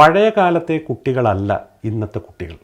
പഴയ കാലത്തെ കുട്ടികളല്ല ഇന്നത്തെ കുട്ടികൾ.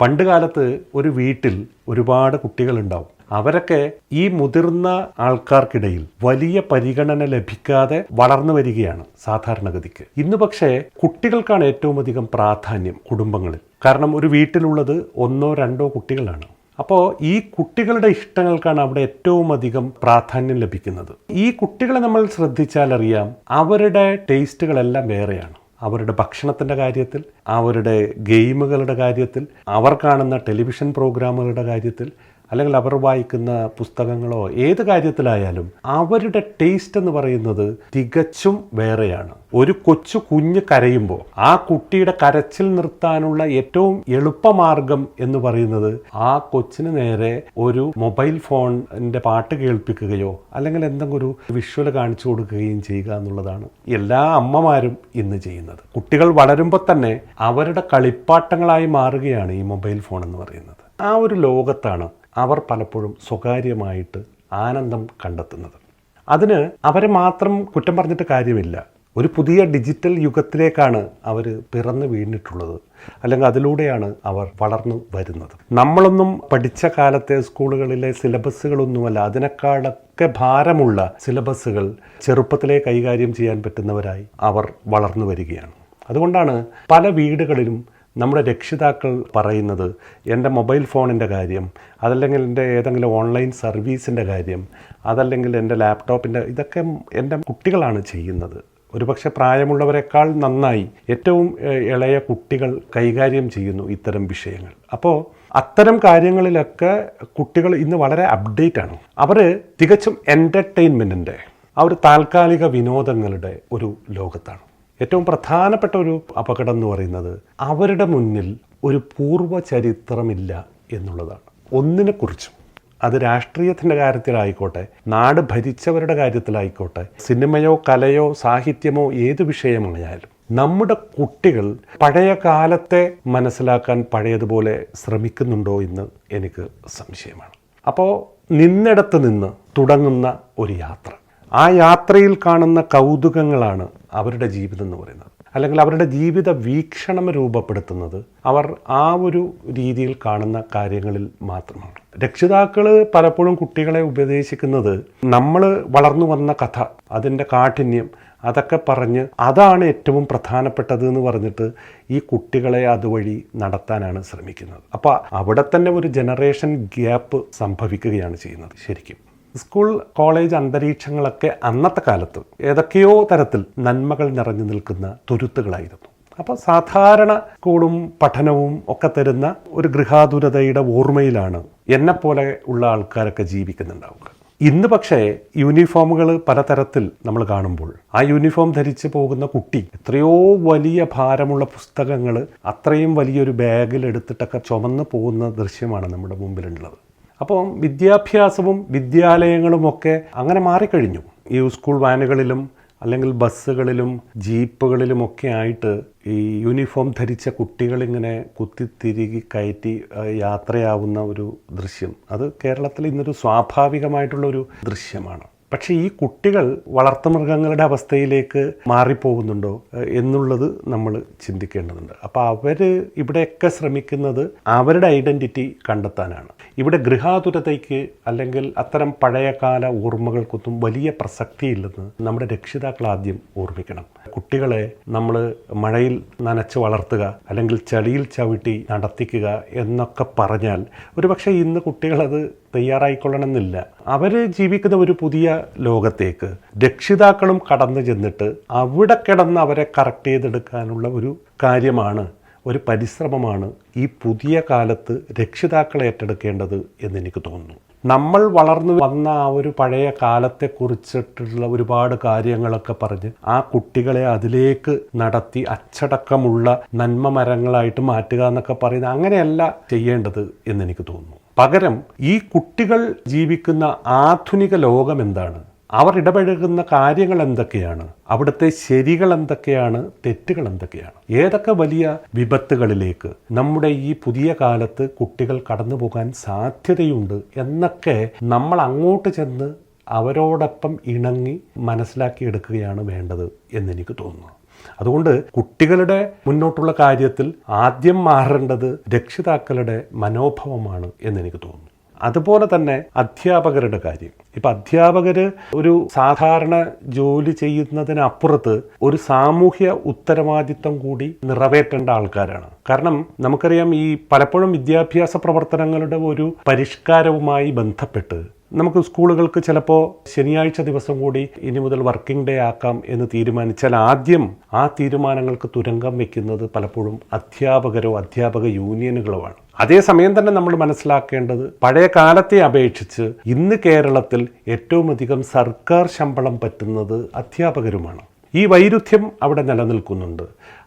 പണ്ട് കാലത്ത് ഒരു വീട്ടിൽ ഒരുപാട് കുട്ടികളുണ്ടാവും. അവരൊക്കെ ഈ മുതിർന്ന ആൾക്കാർക്കിടയിൽ വലിയ പരിഗണന ലഭിക്കാതെ വളർന്നു വരികയാണ് സാധാരണഗതിക്ക്. ഇന്ന് പക്ഷേ കുട്ടികൾക്കാണ് ഏറ്റവും അധികം പ്രാധാന്യം കുടുംബങ്ങളിൽ. കാരണം ഒരു വീട്ടിലുള്ളത് ഒന്നോ രണ്ടോ കുട്ടികളാണ്. അപ്പോൾ ഈ കുട്ടികളുടെ ഇഷ്ടങ്ങൾക്കാണ് അവിടെ ഏറ്റവും അധികം പ്രാധാന്യം ലഭിക്കുന്നത്. ഈ കുട്ടികളെ നമ്മൾ ശ്രദ്ധിച്ചാൽ അറിയാം അവരുടെ ടേസ്റ്റുകളെല്ലാം വേറെയാണ്. അവരുടെ ഭക്ഷണത്തിന്റെ കാര്യത്തിൽ അവരുടെ ഗെയിമുകളുടെ കാര്യത്തിൽ അവർ കാണുന്ന ടെലിവിഷൻ പ്രോഗ്രാമുകളുടെ കാര്യത്തിൽ അല്ലെങ്കിൽ അവർ വായിക്കുന്ന പുസ്തകങ്ങളോ ഏത് കാര്യത്തിലായാലും അവരുടെ ടേസ്റ്റ് എന്ന് പറയുന്നത് തികച്ചും വേറെയാണ്. ഒരു കൊച്ചു കുഞ്ഞ് കരയുമ്പോൾ ആ കുട്ടിയുടെ കരച്ചിൽ നിർത്താനുള്ള ഏറ്റവും എളുപ്പമാർഗം എന്ന് പറയുന്നത് ആ കൊച്ചിന് നേരെ ഒരു മൊബൈൽ ഫോണിന്റെ പാട്ട് കേൾപ്പിക്കുകയോ അല്ലെങ്കിൽ എന്തെങ്കിലും ഒരു വിഷ്വൽ കാണിച്ചു കൊടുക്കുകയും ചെയ്യുക എന്നുള്ളതാണ് എല്ലാ അമ്മമാരും ഇന്ന് ചെയ്യുന്നത്. കുട്ടികൾ വളരുമ്പോൾ തന്നെ അവരുടെ കളിപ്പാട്ടങ്ങളായി മാറുകയാണ് ഈ മൊബൈൽ ഫോൺ എന്ന് പറയുന്നത്. ആ ഒരു ലോകത്താണ് അവർ പലപ്പോഴും സ്വകാര്യമായിട്ട് ആനന്ദം കണ്ടെത്തുന്നത്. അതിന് അവരെ മാത്രം കുറ്റം പറഞ്ഞിട്ട് കാര്യമില്ല. ഒരു പുതിയ ഡിജിറ്റൽ യുഗത്തിലേക്കാണ് അവർ പിറന്നു വീണിട്ടുള്ളത്. അല്ലെങ്കിൽ അതിലൂടെയാണ് അവർ വളർന്നു വരുന്നത്. നമ്മളൊന്നും പഠിച്ച കാലത്തെ സ്കൂളുകളിലെ സിലബസുകളൊന്നുമല്ല അതിനേക്കാളൊക്കെ ഭാരമുള്ള സിലബസുകൾ ചെറുപ്പത്തിലെ കൈകാര്യം ചെയ്യാൻ പറ്റുന്നവരായി അവർ വളർന്നു വരികയാണ്. അതുകൊണ്ടാണ് പല വീടുകളിലും നമ്മുടെ രക്ഷിതാക്കൾ പറയുന്നത് എന്റെ മൊബൈൽ ഫോണിന്റെ കാര്യം അതല്ലെങ്കിൽ എന്റെ ഏതെങ്കിലും ഓൺലൈൻ സർവീസിന്റെ കാര്യം അതല്ലെങ്കിൽ എന്റെ ലാപ്ടോപ്പിന്റെ ഇതൊക്കെ എന്റെ കുട്ടികളാണ് ചെയ്യുന്നത്. ഒരുപക്ഷെ പ്രായമുള്ളവരെക്കാൾ നന്നായി ഏറ്റവും ഇളയ കുട്ടികൾ കൈകാര്യം ചെയ്യുന്നു ഇത്തരം വിഷയങ്ങൾ. അപ്പോൾ അത്തരം കാര്യങ്ങളിലൊക്കെ കുട്ടികൾ ഇന്ന് വളരെ അപ്ഡേറ്റ് ആണ് അവർ തികച്ചും എന്റർടൈൻമെന്റിന്റെ ആ ഒരു താൽക്കാലിക വിനോദങ്ങളുടെ ഒരു ലോകത്താണ്. ഏറ്റവും പ്രധാനപ്പെട്ട ഒരു അപകടം എന്ന് പറയുന്നത് അവരുടെ മുന്നിൽ ഒരു പൂർവ ചരിത്രമില്ല എന്നുള്ളതാണ്. ഒന്നിനെക്കുറിച്ചും അത് രാഷ്ട്രീയത്തിന്റെ കാര്യത്തിലായിക്കോട്ടെ നാട് ഭരിച്ചവരുടെ കാര്യത്തിലായിക്കോട്ടെ സിനിമയോ കലയോ സാഹിത്യമോ ഏത് വിഷയമായാലും നമ്മുടെ കുട്ടികൾ പഴയ കാലത്തെ മനസ്സിലാക്കാൻ പഴയതുപോലെ ശ്രമിക്കുന്നുണ്ടോ എന്ന് എനിക്ക് സംശയമാണ്. അപ്പോൾ നിന്നിടത്ത് നിന്ന് തുടങ്ങുന്ന ഒരു യാത്ര. ആ യാത്രയിൽ കാണുന്ന കൗതുകങ്ങളാണ് അവരുടെ ജീവിതം എന്ന് പറയുന്നത്. അല്ലെങ്കിൽ അവരുടെ ജീവിത വീക്ഷണം രൂപപ്പെടുത്തുന്നത് അവർ ആ ഒരു രീതിയിൽ കാണുന്ന കാര്യങ്ങളിൽ മാത്രമാണ്. രക്ഷിതാക്കൾ പലപ്പോഴും കുട്ടികളെ ഉപദേശിക്കുന്നത് നമ്മൾ വളർന്നു വന്ന കഥ അതിന്റെ കാഠിന്യം അതൊക്കെ പറഞ്ഞ് അതാണ് ഏറ്റവും പ്രധാനപ്പെട്ടത് എന്ന് പറഞ്ഞിട്ട് ഈ കുട്ടികളെ അതുവഴി നടത്താനാണ് ശ്രമിക്കുന്നത്. അപ്പോൾ അവിടെ തന്നെ ഒരു ജനറേഷൻ ഗ്യാപ്പ് സംഭവിക്കുകയാണ് ചെയ്യുന്നത് ശരിക്കും. സ്കൂൾ കോളേജ് അന്തരീക്ഷങ്ങളൊക്കെ അന്നത്തെ കാലത്ത് ഏതൊക്കെയോ തരത്തിൽ നന്മകൾ നിറഞ്ഞു നിൽക്കുന്ന തുരുത്തുകളായിരുന്നു. അപ്പോൾ സാധാരണ സ്കൂളും പഠനവും ഒക്കെ തരുന്ന ഒരു ഗൃഹാതുരതയുടെ ഓർമ്മയിലാണ് എന്നെപ്പോലെ ഉള്ള ആൾക്കാരൊക്കെ ജീവിക്കുന്നുണ്ടാവുക. ഇന്ന് പക്ഷേ യൂണിഫോമുകൾ പലതരത്തിൽ നമ്മൾ കാണുമ്പോൾ ആ യൂണിഫോം ധരിച്ച് പോകുന്ന കുട്ടി എത്രയോ വലിയ ഭാരമുള്ള പുസ്തകങ്ങൾ അത്രയും വലിയൊരു ബാഗിൽ എടുത്തിട്ടൊക്കെ ചുമന്ന് പോകുന്ന ദൃശ്യമാണ് നമ്മുടെ മുമ്പിലുള്ളത്. അപ്പോൾ വിദ്യാഭ്യാസവും വിദ്യാലയങ്ങളുമൊക്കെ അങ്ങനെ മാറിക്കഴിഞ്ഞു. ഈ സ്കൂൾ വാനുകളിലും അല്ലെങ്കിൽ ബസ്സുകളിലും ജീപ്പുകളിലും ഒക്കെ ആയിട്ട് ഈ യൂണിഫോം ധരിച്ച കുട്ടികളിങ്ങനെ കുത്തിത്തിരികി കയറ്റി യാത്രയാവുന്ന ഒരു ദൃശ്യം. അത് കേരളത്തിൽ ഇന്നൊരു സ്വാഭാവികമായിട്ടുള്ളൊരു ദൃശ്യമാണ്. പക്ഷേ ഈ കുട്ടികൾ വളർത്തുമൃഗങ്ങളുടെ അവസ്ഥയിലേക്ക് മാറിപ്പോകുന്നുണ്ടോ എന്നുള്ളത് നമ്മൾ ചിന്തിക്കേണ്ടതുണ്ട്. അപ്പോൾ അവർ ഇവിടെയൊക്കെ ശ്രമിക്കുന്നത് അവരുടെ ഐഡന്റിറ്റി കണ്ടെത്താനാണ്. ഇവിടെ ഗൃഹാതുരതയ്ക്ക് അല്ലെങ്കിൽ അത്തരം പഴയകാല ഓർമ്മകൾക്കൊന്നും വലിയ പ്രസക്തിയില്ലെന്ന് നമ്മുടെ രക്ഷിതാക്കൾ ആദ്യം ഓർമ്മിക്കണം. കുട്ടികളെ നമ്മൾ മഴയിൽ നനച്ച് വളർത്തുക അല്ലെങ്കിൽ ചളിയിൽ ചവിട്ടി നടത്തിക്കുക എന്നൊക്കെ പറഞ്ഞാൽ ഒരുപക്ഷെ ഇന്ന് കുട്ടികളത് തയ്യാറായിക്കൊള്ളണമെന്നില്ല. അവർ ജീവിക്കുന്ന ഒരു പുതിയ ലോകത്തേക്ക് രക്ഷിതാക്കളും കടന്നു ചെന്നിട്ട് അവിടെ കിടന്ന് അവരെ കറക്റ്റ് ചെയ്തെടുക്കാനുള്ള ഒരു കാര്യമാണ് ഒരു പരിശ്രമമാണ് ഈ പുതിയ കാലത്ത് രക്ഷിതാക്കൾ ഏറ്റെടുക്കേണ്ടത് എന്ന് എനിക്ക് തോന്നുന്നു. നമ്മൾ വളർന്നു വന്ന ആ ഒരു പഴയ കാലത്തെക്കുറിച്ചിട്ടുള്ള ഒരുപാട് കാര്യങ്ങളൊക്കെ പറഞ്ഞ് ആ കുട്ടികളെ അതിലേക്ക് നടത്തി അച്ചടക്കമുള്ള നന്മ മരങ്ങളായിട്ട് മാറ്റുക എന്നൊക്കെ പറയുന്നത് അങ്ങനെയല്ല ചെയ്യേണ്ടത് എന്നെനിക്ക് തോന്നുന്നു. പകരം ഈ കുട്ടികൾ ജീവിക്കുന്ന ആധുനിക ലോകം എന്താണ് അവർ ഇടപഴകുന്ന കാര്യങ്ങൾ എന്തൊക്കെയാണ്? അവിടുത്തെ ശരികൾ എന്തൊക്കെയാണ്? തെറ്റുകൾ എന്തൊക്കെയാണ്? ഏതൊക്കെ വലിയ വിപത്തുകളിലേക്ക് നമ്മുടെ ഈ പുതിയ കാലത്ത് കുട്ടികൾ കടന്നു പോകാൻ സാധ്യതയുണ്ട് എന്നൊക്കെ നമ്മൾ അങ്ങോട്ട് ചെന്ന് അവരോടൊപ്പം ഇണങ്ങി മനസ്സിലാക്കിയെടുക്കുകയാണ് വേണ്ടത് എന്നെനിക്ക് തോന്നുന്നു. അതുകൊണ്ട് കുട്ടികളുടെ മുന്നോട്ടുള്ള കാര്യത്തിൽ ആദ്യം മാറേണ്ടത് രക്ഷിതാക്കളുടെ മനോഭാവമാണ് എന്നെനിക്ക് തോന്നുന്നു. അതുപോലെ തന്നെ അധ്യാപകരുടെ കാര്യം. ഇപ്പം അധ്യാപകർ ഒരു സാധാരണ ജോലി ചെയ്യുന്നതിനപ്പുറത്ത് ഒരു സാമൂഹ്യ ഉത്തരവാദിത്വം കൂടി നിറവേറ്റേണ്ട ആൾക്കാരാണ്. കാരണം നമുക്കറിയാം ഈ പലപ്പോഴും വിദ്യാഭ്യാസ പ്രവർത്തനങ്ങളുടെ ഒരു പരിഷ്കാരവുമായി ബന്ധപ്പെട്ട് നമുക്ക് സ്കൂളുകൾക്ക് ചിലപ്പോൾ ശനിയാഴ്ച ദിവസം കൂടി ഇനി മുതൽ വർക്കിംഗ് ഡേ ആക്കാം എന്ന് തീരുമാനിച്ചാൽ ആദ്യം ആ തീരുമാനങ്ങൾക്ക് തുരങ്കം വെക്കുന്നത് പലപ്പോഴും അധ്യാപകരോ അധ്യാപക യൂണിയനുകളോ ആണ് അതേസമയം തന്നെ നമ്മൾ മനസ്സിലാക്കേണ്ടത് പഴയ കാലത്തെ അപേക്ഷിച്ച് ഇന്ന് കേരളത്തിൽ ഏറ്റവും അധികം സർക്കാർ ശമ്പളം പറ്റുന്നത് അധ്യാപകരുമാണ്. ഈ വൈരുദ്ധ്യം അവിടെ നിലനിൽക്കുന്നുണ്ട്.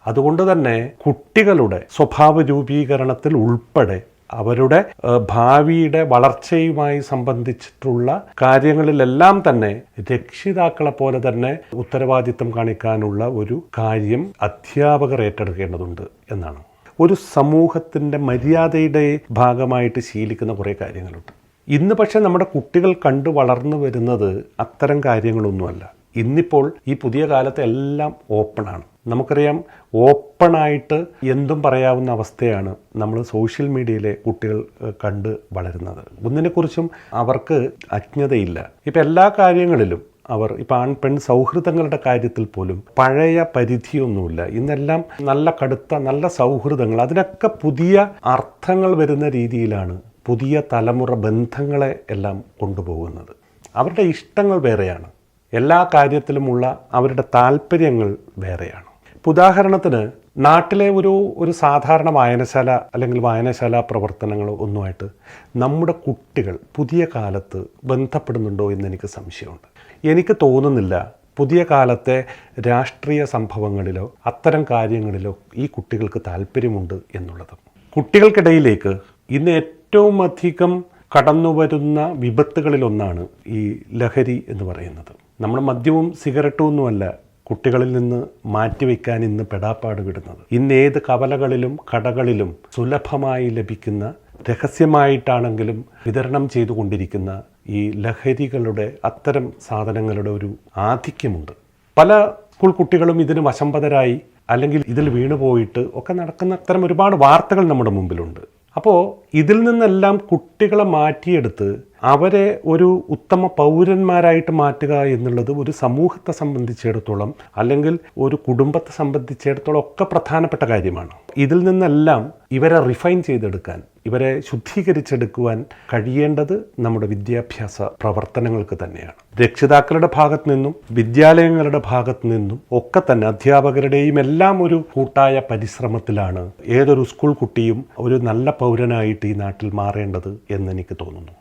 അതുകൊണ്ട് തന്നെ കുട്ടികളുടെ സ്വഭാവ രൂപീകരണത്തിൽ ഉൾപ്പെടെ അവരുടെ ഭാവിയുടെ വളർച്ചയുമായി സംബന്ധിച്ചിട്ടുള്ള കാര്യങ്ങളിലെല്ലാം തന്നെ രക്ഷിതാക്കളെ പോലെ തന്നെ ഉത്തരവാദിത്തം കാണിക്കാനുള്ള ഒരു കാര്യം അധ്യാപകർ ഏറ്റെടുക്കേണ്ടതുണ്ട് എന്നാണ്. ഒരു സമൂഹത്തിന്റെ മര്യാദയുടെ ഭാഗമായിട്ട് ശീലിക്കുന്ന കുറേ കാര്യങ്ങളുണ്ട്. ഇന്ന് പക്ഷേ നമ്മുടെ കുട്ടികൾ കണ്ടു വളർന്നു വരുന്നത് അത്തരം കാര്യങ്ങളൊന്നുമല്ല. ഇന്നിപ്പോൾ ഈ പുതിയ കാലത്ത് എല്ലാം ഓപ്പണാണ് നമുക്കറിയാം ഓപ്പണായിട്ട് എന്തും പറയാവുന്ന അവസ്ഥയാണ് നമ്മൾ സോഷ്യൽ മീഡിയയിലെ കുട്ടികൾ കണ്ട് വളരുന്നത്. ഒന്നിനെക്കുറിച്ചും അവർക്ക് അജ്ഞതയില്ല. ഇപ്പം എല്ലാ കാര്യങ്ങളിലും അവർ ഇപ്പം ആൺ പെൺ സൗഹൃദങ്ങളുടെ കാര്യത്തിൽ പോലും പഴയ പരിധിയൊന്നുമില്ല. ഇന്നെല്ലാം നല്ല കടുത്ത നല്ല സൗഹൃദങ്ങൾ അതിനൊക്കെ പുതിയ അർത്ഥങ്ങൾ വരുന്ന രീതിയിലാണ് പുതിയ തലമുറ ബന്ധങ്ങളെ എല്ലാം കൊണ്ടുപോകുന്നത്. അവരുടെ ഇഷ്ടങ്ങൾ വേറെയാണ്. എല്ലാ കാര്യത്തിലുമുള്ള അവരുടെ താല്പര്യങ്ങൾ വേറെയാണ്. ഉദാഹരണത്തിന് നാട്ടിലെ ഒരു ഒരു സാധാരണ വായനശാല അല്ലെങ്കിൽ വായനശാല പ്രവർത്തനങ്ങളോ ഒന്നുമായിട്ട് നമ്മുടെ കുട്ടികൾ പുതിയ കാലത്ത് ബന്ധപ്പെടുന്നുണ്ടോ എന്ന് എനിക്ക് സംശയമുണ്ട്. എനിക്ക് തോന്നുന്നില്ല പുതിയ കാലത്തെ രാഷ്ട്രീയ സംഭവങ്ങളിലോ അത്തരം കാര്യങ്ങളിലോ ഈ കുട്ടികൾക്ക് താല്പര്യമുണ്ട് എന്നുള്ളത്. കുട്ടികൾക്കിടയിലേക്ക് ഇന്ന് ഏറ്റവും അധികം കടന്നു വരുന്ന വിപത്തുകളിലൊന്നാണ് ഈ ലഹരി എന്ന് പറയുന്നത്. നമ്മൾ മദ്യവും സിഗരറ്റും ഒന്നുമല്ല കുട്ടികളിൽ നിന്ന് മാറ്റിവെക്കാൻ ഇന്ന് പെടാപ്പാട് വിടുന്നത് ഇന്ന് ഏത് കവലകളിലും കടകളിലും സുലഭമായി ലഭിക്കുന്ന രഹസ്യമായിട്ടാണെങ്കിലും വിതരണം ചെയ്തുകൊണ്ടിരിക്കുന്ന ഈ ലഹരികളുടെ അത്തരം സാധനങ്ങളുടെ ഒരു ആധിക്യമുണ്ട്. പല സ്കൂൾ കുട്ടികളും ഇതിന് വശംപതരായി അല്ലെങ്കിൽ ഇതിൽ വീണുപോയിട്ട് ഒക്കെ നടക്കുന്ന അത്തരം ഒരുപാട് വാർത്തകൾ നമ്മുടെ മുമ്പിലുണ്ട്. അപ്പോൾ ഇതിൽ നിന്നെല്ലാം കുട്ടികളെ മാറ്റിയെടുത്ത് അവരെ ഒരു ഉത്തമ പൗരന്മാരായിട്ട് മാറ്റുക എന്നുള്ളത് ഒരു സമൂഹത്തെ സംബന്ധിച്ചിടത്തോളം അല്ലെങ്കിൽ ഒരു കുടുംബത്തെ സംബന്ധിച്ചിടത്തോളം ഒക്കെ പ്രധാനപ്പെട്ട കാര്യമാണ്. ഇതിൽ നിന്നെല്ലാം ഇവരെ റിഫൈൻ ചെയ്തെടുക്കാൻ ഇവരെ ശുദ്ധീകരിച്ചെടുക്കുവാൻ കഴിയേണ്ടത് നമ്മുടെ വിദ്യാഭ്യാസ പ്രവർത്തനങ്ങൾക്ക് തന്നെയാണ്. രക്ഷിതാക്കളുടെ ഭാഗത്ത് നിന്നും വിദ്യാലയങ്ങളുടെ ഭാഗത്ത് നിന്നും ഒക്കെ തന്നെ അധ്യാപകരുടെയും എല്ലാം ഒരു കൂട്ടായ പരിശ്രമത്തിലാണ് ഏതൊരു സ്കൂൾ കുട്ടിയും ഒരു നല്ല പൗരനായിട്ട് ഈ നാട്ടിൽ മാറേണ്ടത് എന്ന് എനിക്ക് തോന്നുന്നു.